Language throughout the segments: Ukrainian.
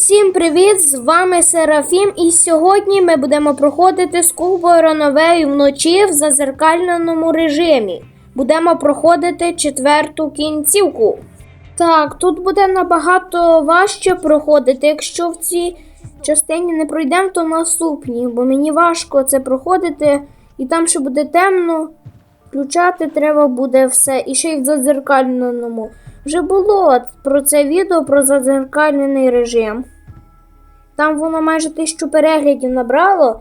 Усім привіт! З вами Серафім, і сьогодні ми будемо проходити з Кубою Рановею вночі в зазеркальненому режимі. Будемо проходити четверту кінцівку. Так, тут буде набагато важче проходити. Якщо в цій частині не пройдемо, то в наступній, бо мені важко це проходити, і там ще буде темно. Включати треба буде все і ще й в зазеркальненому. Вже було про це відео про зазеркальний режим. Там воно майже тисячу переглядів набрало.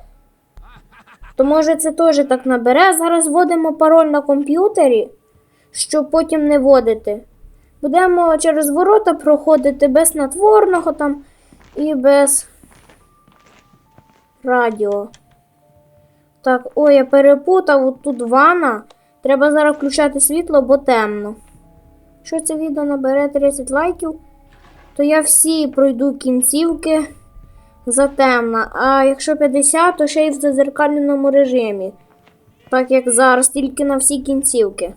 То може це теж так набере. Зараз вводимо пароль на комп'ютері, щоб потім не вводити. Будемо через ворота проходити без натворного там і без радіо. Так, ой, я перепутав тут ванна. Треба зараз включати світло, бо темно. Якщо це відео набере 30 лайків, то я всі пройду кінцівки затемно. А якщо 50, то ще й в зазеркальному режимі. Так як зараз, тільки на всі кінцівки.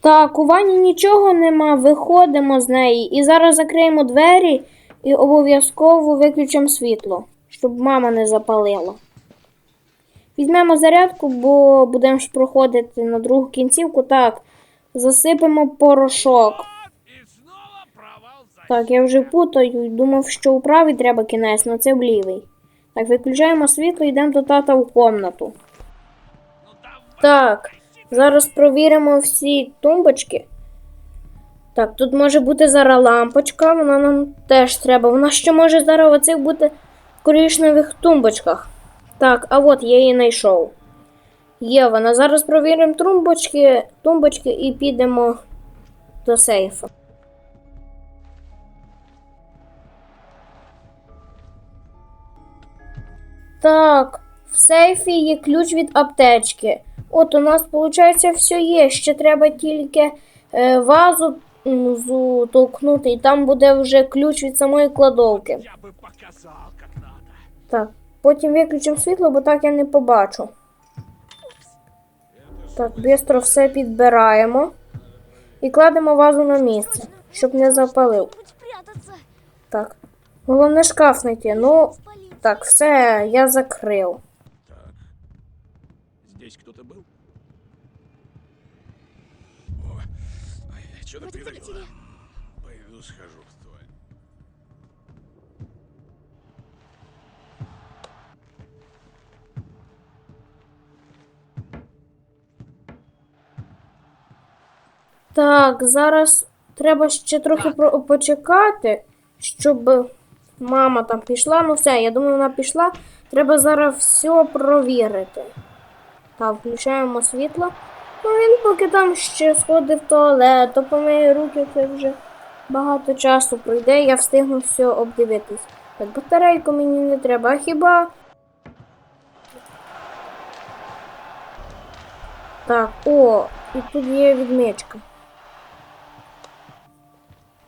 Так, у ванні нічого нема, виходимо з неї. І зараз закриємо двері і обов'язково виключимо світло, щоб мама не запалила. Візьмемо зарядку, бо будемо ж проходити на другу кінцівку. Так, засипемо порошок. Так, я вже путаю думав, що у правій треба кінець, але це в лівий. Так, виключаємо світло йдемо до тата в комнату. Ну Так, зараз провіримо всі тумбочки. Так, тут може бути зараз лампочка, вона нам теж треба. Вона ще може зараз в оцих бути коричневих тумбочках. Так, а от я її знайшов. Є вона. Зараз провіримо тумбочки, тумбочки і підемо до сейфу. Так, в сейфі є ключ від аптечки. От у нас, виходить, все є. Ще треба тільки е, вазу затолкнути, і там буде вже ключ від самої кладовки. я бы показал, как надо. Так, потім виключимо світло, бо так я не побачу. Так, швидко все підбираємо і кладемо вазу на місце, щоб не запалив. Так. Головне шкаф знайти. Ну, так, все, я закрив. Так, здесь кто-то был? О, что-то Вроде Пойду схожу Так, зараз треба ще трохи почекати, щоб мама там пішла. Ну все, я думаю, вона пішла. Треба зараз все провірити. Так, включаємо світло. Ну він поки там ще сходить в туалет, то помиє руки, це вже багато часу пройде, я встигну все обдивитись. Так, батарейку мені не треба, а хіба. Так, о, і тут є відмичка.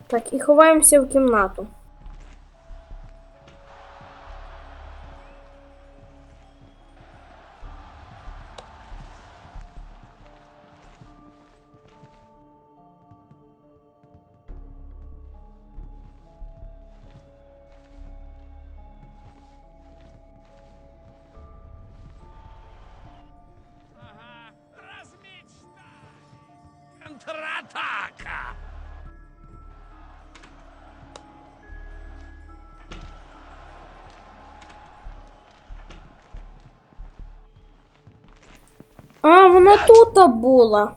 Так, і ховаємося в кімнату. Ага, размечтай. Контратака! А, вона тут була.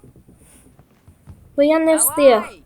Бо я не встиг.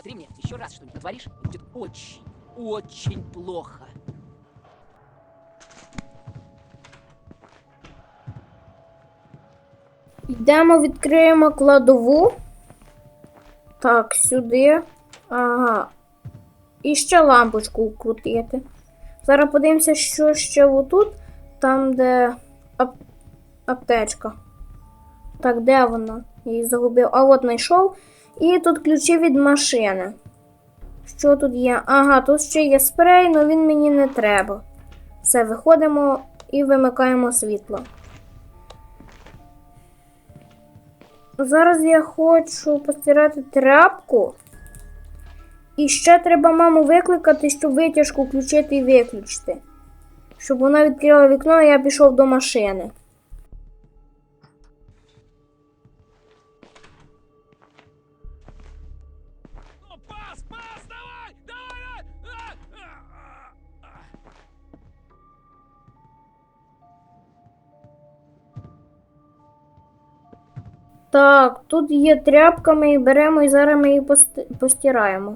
Смотри мне, еще раз что-нибудь натворишь, будет очень, очень плохо. Йдемо, відкриємо кладову. Так, сюди. Ага. І ще лампочку вкрутити. Зараз подивимося, що ще отут, там, де ап... аптечка. Так, де вона? Я її загубив. А от знайшов. І тут ключі від машини. Що тут є? Ага, тут ще є спрей, але він мені не треба. Все, виходимо і вимикаємо світло. Зараз я хочу постирати тряпку. І ще треба маму викликати, щоб витяжку включити і виключити. Щоб вона відкрила вікно, а я пішов до машини. Так, тут є тряпка, ми її беремо і зараз ми її пости- постираємо.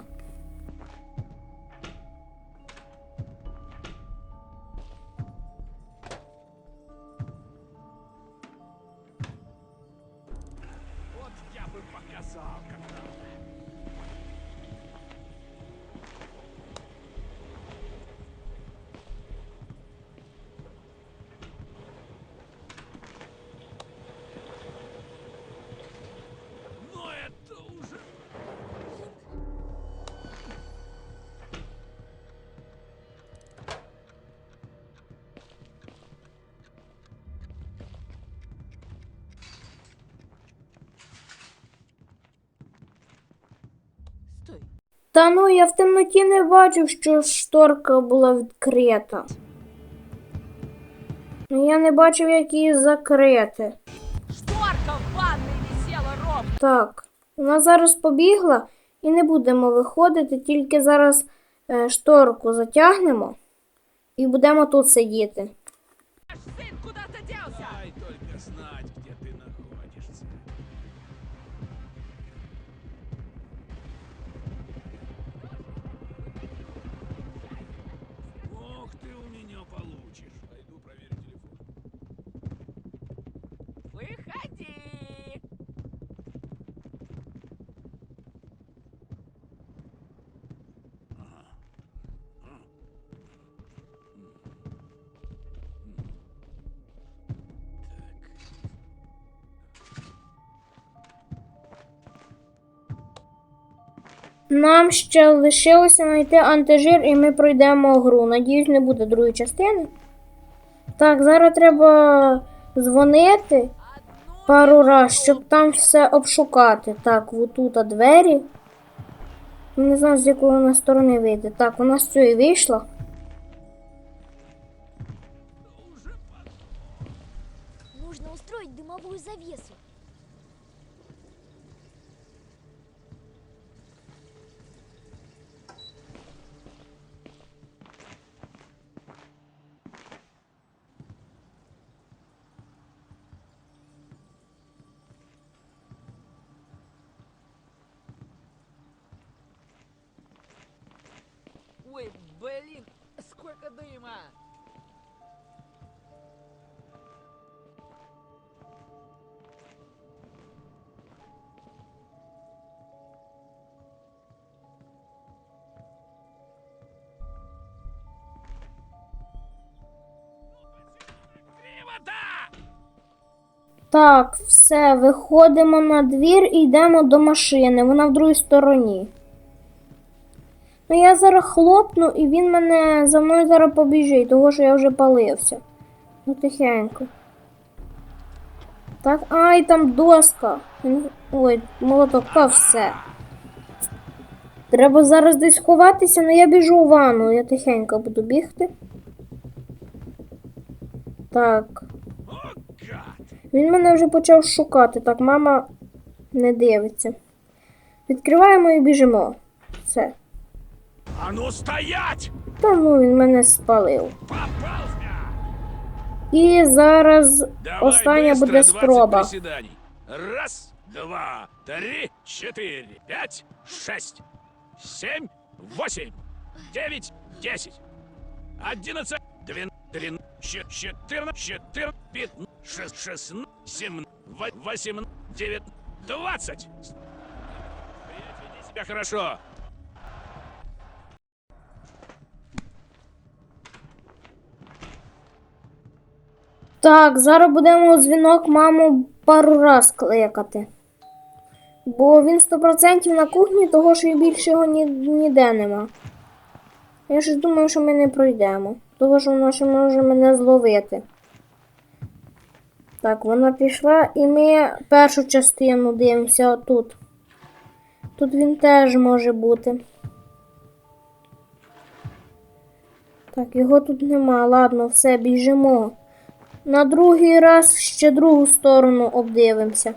Та ну я в темноті не бачив, що шторка була відкрита. Ну, Я не бачив, як її закрити. Шторка в ванной висела ровно. Так, вона зараз побігла і не будемо виходити, тільки зараз е, шторку затягнемо і будемо тут сидіти. Наш сын Выходи. Нам ще лишилося знайти антижир, і ми пройдемо гру. Надіюсь, не буде другої частини. Так, зараз треба дзвонити пару раз, щоб там все обшукати. Так, отут двері. Не знаю, з якої вона сторони вийде. Так, вона з цієї вийшла. Нужно устроить дымовую завесу. Блин, сколько дыма. Так, все, виходимо на двір і йдемо до машини. Вона в другій стороні. Ну я зараз хлопну, і він мене за мною зараз побіжить, того що я вже палився. Ну тихенько. Так, ай, там доска. Ой, молоток, та все. Треба зараз десь ховатися, але я біжу в ванну, я тихенько буду бігти. Так. Він мене вже почав шукати. Так, мама не дивиться. Відкриваємо і біжимо. А ну стоять! Та ну він мене спалив. І зараз Давай, остання буде спроба. Раз, два, три, чотири, п'ять, шесть, сім, вісім, дев'ять, десять, одинадцять, двінадцять, чотирнадцять, чотирнадцять, п'ятнадцять, шістнадцять, сім, вісім, дев'ять, двадцять. Я хорошо. Так, зараз будемо дзвінок маму пару раз кликати. Бо він 100% на кухні, того що і більше його ні, ніде нема. Я ж думаю, що ми не пройдемо. Того що вона ще може мене зловити. Так, вона пішла і ми першу частину дивимося отут. Тут він теж може бути. Так, його тут нема. Ладно, все, біжимо. На другий раз ще другу сторону обдивимося.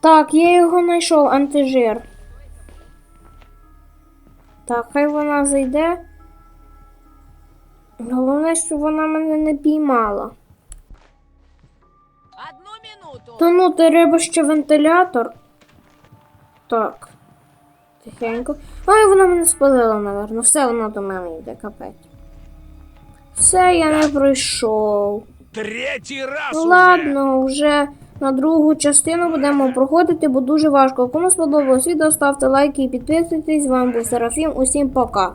Так, я його знайшов, антижир. Так, хай вона зайде. Головне, щоб вона мене не піймала. Одну минуту. Та ну, треба ще вентилятор. Так. Тихенько. Ай, вона мене спалила, напевно. Все, вона до мене йде, капець. Все, я не пройшов. Третий раз уже. ладно, вже на другу частину будемо проходити, бо дуже важко. Кому сподобалось відео, ставте лайки і підписуйтесь. З вами був Серафім. Усім пока.